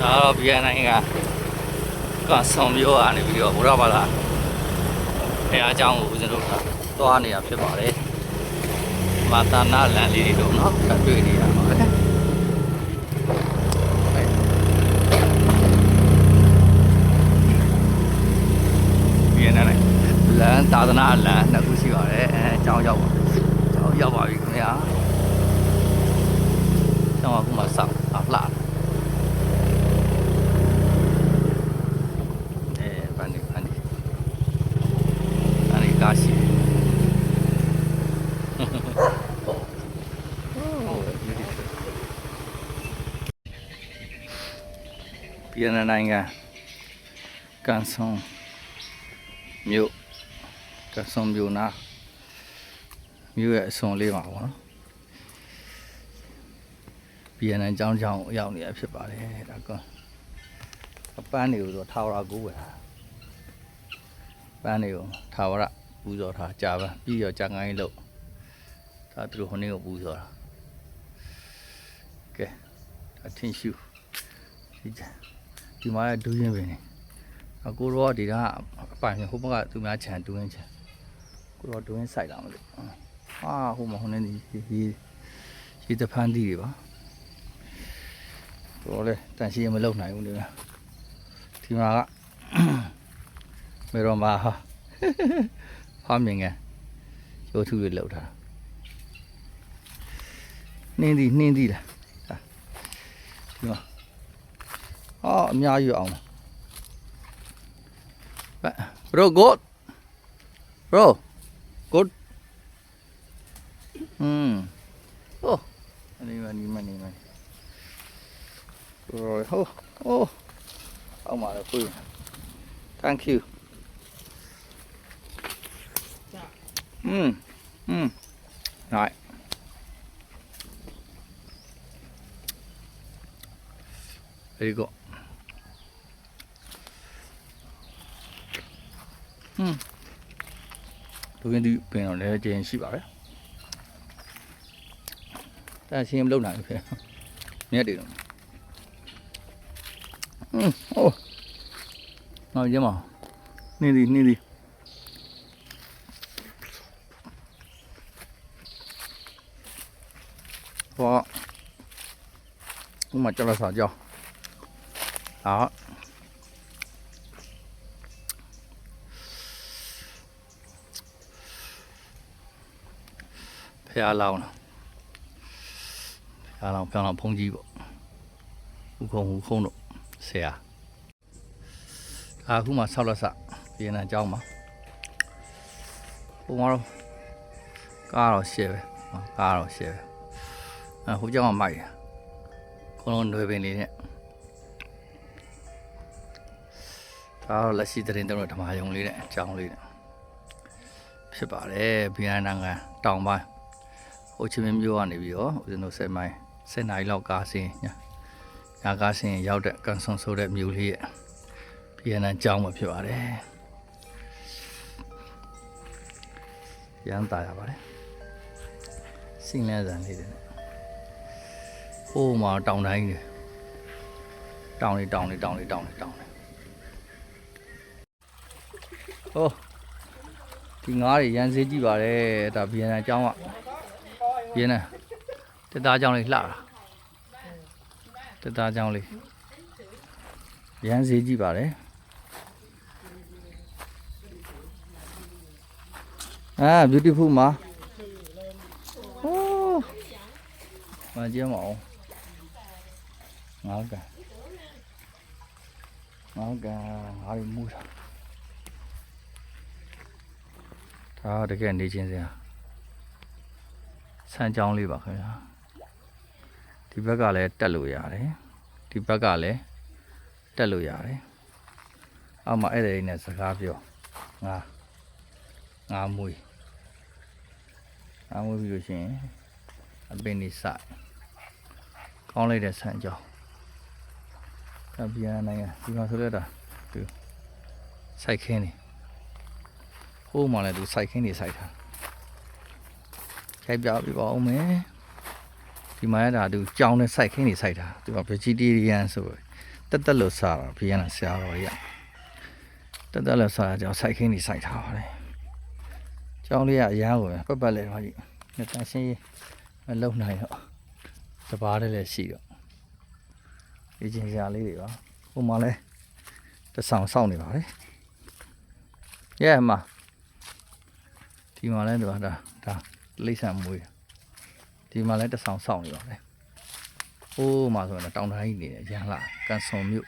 ဒါတော့ BNI ကကဆောင်မျိုးကနေပြီးတော့ဘုရားဘာသာအဲအကြောင်းကိုဦးဇင်းတို့ကသွားနေတာဖြစ်ပါတယ်မာတာနာလန်လေးတွေတော့เนาะတွေ့နေရပါပဲ BNI လန်သာသနာလန်နှစ်ခုရှိပါတယ်အဲအကြောင်းရောက်ပါအကြောင်းရောက်ပါပြီခင်ဗျာကျောင်းကခုမှစောက် ပြည်내နိုင်ငံကန်ဆုံမြို့ကန်ဆုံမြို့နာမြို့ရဲ့အစွန်လေးမှာပေါ့နော်ပြည်내ကျောင်းကျောင်းရောက်နေရဖြစ်ပါတယ်ဒါကောအပန်းတွေကိုဆိုထာဝရကိုဝယ်တာပန်းတွေကိုထာဝရပူဇော်ထားကြာပန်းပြီးတော့ကြာငိုင်းလို့ဒါသူတို့ဟိုနေ့ကိုပူဇော်တာကဲဒါထင်ရှူဒီကြ ဒီမှာဒူးရင်ပင်နေအကိုတော့ဒီကအပိုင်ဟိုဘက်ကသူများခြံဒူးရင်ခြံကိုတော့ဒူးရင်စိုက်လာမလို့ဟာဟိုမှာဟိုနေ့ဒီဒီဒီတဖန်တီးတွေပါတော့လေတန်ရှင်းမလုပ်နိုင်ဘူးလေဒီမှာကမေရောမာဟာဖားမြင်ငယ်ရိုးထုတွေလောက်ထားနှင်းသည်နှင်းသည်လားဒါဒီမှာ ああ、みゃゆあん。Bro, good. Bro, good. うん。お、ini ini ini ini. Rồi, ô, ô. Ông mà là phi. Thank you. Ừ. Ừ. Rồi. Đi you go. ဟွန်းလူရင်းဒီပင်တော့လည်းကျင်းရှိပါတယ်တန်ရှင်းမလုပ်နိုင်ဘူးခင်မြက်တွေတော့ဟွန်းဟိုးငါကြမနေသည်နေသည်ဟောဥမာကြလာစားကြောင်း ဖះလောင်းဖះလောင်းဖះလောင်းဖုံးကြီးပေါ့ဥခုံဥခုံတို့ဆရာအခုမှဆောက်လက်စပြည်နံကျောင်းမှာဟိုမှာတော့ကားတော့ရှယ်ပဲကားတော့ရှယ်ပဲအဲဟိုကျောင်းကမိုက်တယ်ခုလုံးတွေပင်လေးနဲ့ဒါတော့လက်ရှိသတင်တော့ဓမ္မယုံလေးနဲ့ကျောင်းလေးနဲ့ဖြစ်ပါတယ်ပြည်နံနိုင်ငံတောင်ပိုင်း ဟိုချင်းမင်းမျိုးကနေပြီးတော့ဦးဇင်းတို့10မိုင်10နိုင်လောက်ကားစင်းညာညာကားစင်ရောက်တဲ့ကန်ဆွန်ဆိုတဲ့မြို့လေးရဲ့ပြည်နံကျောင်းမှာဖြစ်ပါတယ်။ရမ်းတာရပါတယ်။စင်းလဲစံလေးတွေနဲ့။ဟိုးမှာတောင်တိုင်းတွေတောင်လေးတောင်လေးတောင်လေးတောင်လေးတောင်လေး။ဟိုးဒီငါးတွေရမ်းစေးကြည့်ပါတယ်ဒါပြည်နံကျောင်းက ပြည်နံတက်သားကျောင်းလေးလှတာတက်သားကြောင်းလေးရမ်းစေးကြည့်ပါတယ်အာ beautiful မှာဟိုးမကြည့်မအောင်ငါကငါကငါရမူတာဒါတကယ်နေချင်းစရာ ဆန်းကြောင်းလေးပါခင်ဗျာဒီဘက်ကလည်းတက်လို့ရတယ်ဒီဘက်ကလည်းတက်လို့ရတယ်အောက်မှာအဲ့ဒါလေးနဲ့စကားပြောငါငါမွေးငါမွေးပြီးလို့ရှိရင်အပင်နေစကောင်းလိုက်တဲ့ဆန်ကြောင်းဒါပြန်နိုင်ငံဒီမှာဆိုရတာသူစိုက်ခင်းနေဟိုးမှလည်းသူစိုက်ခင်းနေစိုက်တာ ခိုက်ပြပြပါဦးမယ်ဒီမှာရတာသူကြောင်းနဲ့စိုက်ခင်းနေစိုက်တာသူက vegetarian ဆိုတတက်တက်လို့စားတာဘီယန်ဆရာတော်ကြီးကတက်တက်လို့စားတာကြောင့်စိုက်ခင်းနေစိုက်ထားပါတယ်ကျောင်းလေးကအရားကိုပဲပတ်ပတ်လဲတော့ကြီးနှစ်တန်းရှင်းရေးမလုံနိုင်တော့တပားတည်းလည်းရှိတော့ဒီချင်းစရာလေးတွေပါဟိုမှာလဲတဆောင်စောင့်နေပါလေရဲအမဒီမှာလဲတော့ဒါဒါ လိမ့်ဆန်မွေးဒီမှာလဲတဆောင်စောင့်နေပါလေဟိုးမှာဆိုရင်တောင်တိုင်းနေတယ်ရန်လာကန်ဆုံမြို့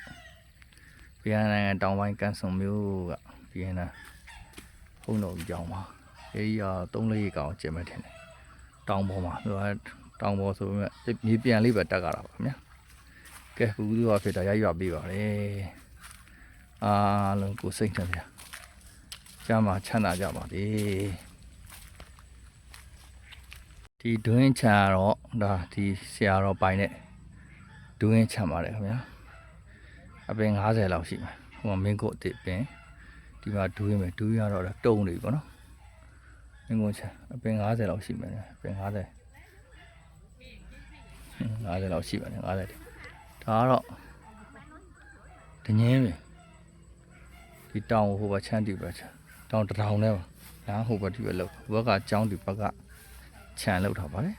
ဗီယက်နမ်နိုင်ငံတောင်ပိုင်းကန်ဆုံမြို့ကဗီယက်နမ်ဖုန်းတော်ကြီးကြောင်းပါအဲဒီကသုံးလေးကောင်ကျင်မဲ့ထင်တယ်တောင်ပေါ်မှာသူကတောင်ပေါ်ဆိုပေမဲ့မြေပြန်လေးပဲတက်ကြတာပါခင်ဗျာကဲဘူးသူကဖြစ်တာရရွပေးပါလေအားလုံးကိုစိတ်ထင်ဗျာကျမ်းမှာချမ်းသာကြပါစေ ဒီတွင်းချာတော့ဒါဒီဆရာတော်ပိုင်တဲ့ဒူးရင်ချမ်းပါတယ်ခင်ဗျာအပင်90လောက်ရှိမယ်ဟိုမှာမင်းကုတ်အစ်စ်ပင်ဒီမှာဒူးရင်ပဲဒူးရတော့တုံးနေပြီပေါ့နော်မင်းကုတ်ချမ်းအပင်90လောက်ရှိမယ်အပင်90 50လောက်ရှိပါတယ်50ဒါကတော့တငင်းပဲဒီတောင်ဟိုဘချမ်းတီပဲချမ်းတောင်တစ်ထောင်နဲ့ပါညာဟိုဘဒီပဲလောက်ဘက်ကကျောင်းဒီဘက်က ခြံလောက်ထားပါတယ်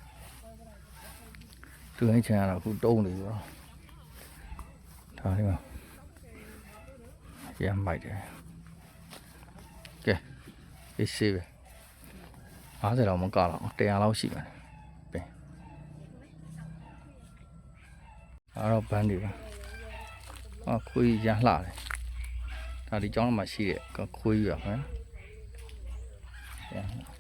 ဒူးရင်ချမ်းကတော့အခုတုံးနေပြီပေါ့ဒါလေးပါရမ်းမိုက်တယ်ကဲအေးစေးပဲ50လောက်မကလောက်100လောက်ရှိပါတယ်ပင်အဲ့တော့ဘန်းတွေပါအာခွေးရမ်းလှတယ်ဒါဒီကျောင်းမှာရှိတဲ့ခွေးရပါခင်ဗျာ